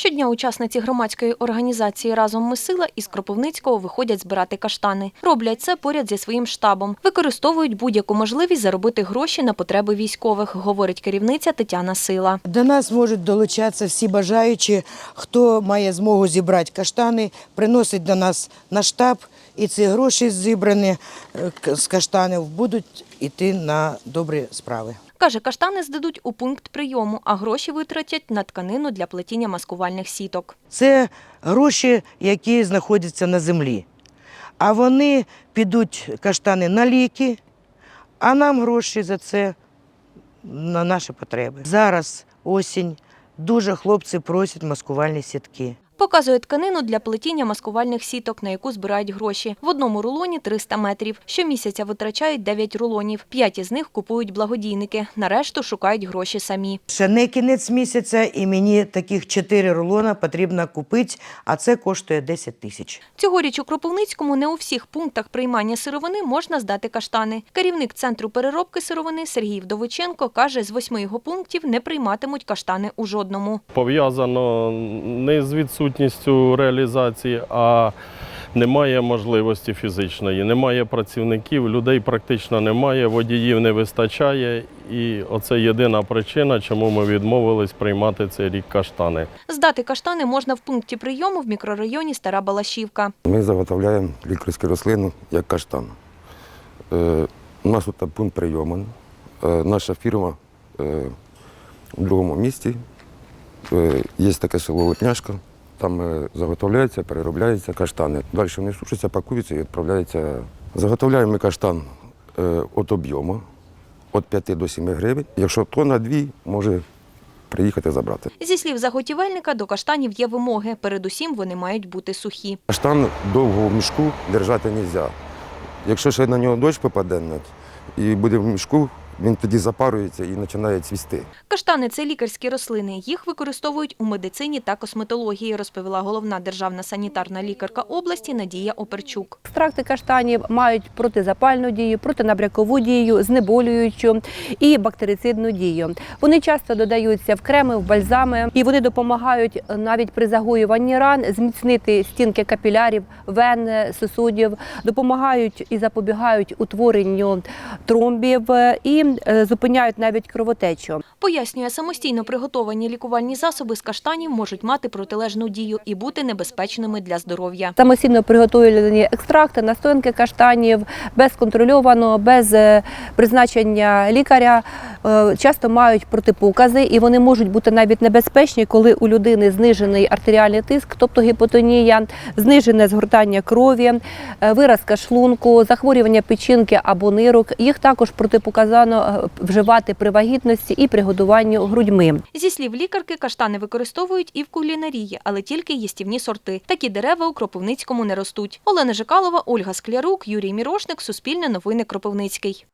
Щодня учасниці громадської організації Разом ми сила із Кропивницького виходять збирати каштани. Роблять це поряд зі своїм штабом. Використовують будь-яку можливість заробити гроші на потреби військових, говорить керівниця Тетяна Сила. До нас можуть долучатися всі бажаючі, хто має змогу зібрати каштани, приносить до нас на штаб, і ці гроші зібрані е, з каштанів будуть йти на добрі справи. Каже, каштани здадуть у пункт прийому, а гроші витратять на тканину для плетіння маскувальних сіток. Це гроші, які знаходяться на землі. А вони підуть каштани на ліки, а нам гроші за це на наші потреби. Зараз осінь, дуже хлопці просять маскувальні сітки. Показує тканину для плетіння маскувальних сіток, на яку збирають гроші. В одному рулоні 300 метрів. Щомісяця витрачають 9 рулонів. П'ять із них купують благодійники. На решту шукають гроші самі. Ще не кінець місяця, і мені таких 4 рулона потрібно купити, а це коштує 10 тисяч. Цьогоріч у Кропивницькому не у всіх пунктах приймання сировини можна здати каштани. Керівник центру переробки сировини Сергій Вдовиченко каже, з восьми його пунктів не прийматимуть каштани у жодному. пов'язано не з відсутністю реалізації, а немає можливості фізичної, немає працівників, людей практично немає, водіїв не вистачає. І оце єдина причина, чому ми відмовились приймати цей рік каштани. Здати каштани можна в пункті прийому в мікрорайоні Стара Балашівка. Ми заготовляємо лікарську рослину як каштан. Е, у нас тут пункт прийому. Е, наша фірма е, в другому місті. Е, є таке село Липняшка. Там е, заготовляються, переробляються каштани. Далі вони сушаться, пакуються і відправляються. Заготовляємо ми каштан е, від об'єму від 5 до 7 гривень. Якщо тонна дві, може приїхати забрати. Зі слів заготівельника, до каштанів є вимоги. Передусім вони мають бути сухі. Каштан довго в мішку держати не можна. Якщо ще на нього дощ попаде і буде в мішку, він тоді запарується і починає цвісти. Каштани це лікарські рослини. Їх використовують у медицині та косметології, розповіла головна державна санітарна лікарка області Надія Оперчук. Екстракти каштанів мають протизапальну дію, протинабрякову дію, знеболюючу і бактерицидну дію. Вони часто додаються в креми, в бальзами, і вони допомагають навіть при загоюванні ран зміцнити стінки капілярів, вен, сосудів, допомагають і запобігають утворенню тромбів і е, зупиняють навіть кровотечу. Пояснює, самостійно приготовані лікувальні засоби з каштанів можуть мати протилежну дію і бути небезпечними для здоров'я. Самостійно приготовлені екстракти, настоянки каштанів, без контрольованого, без е, призначення лікаря, часто мають протипокази, і вони можуть бути навіть небезпечні, коли у людини знижений артеріальний тиск, тобто гіпотонія, знижене згортання крові, е, виразка шлунку, захворювання печінки або нирок. Їх також протипоказано е, вживати при вагітності і при годуванні грудьми. Зі слів лікарки, каштани використовують і в кулінарії, але тільки їстівні сорти. Такі дерева у Кропивницькому не ростуть. Олена Жикалова, Ольга Склярук, Юрій Мірошник, Суспільне новини Кропивницький.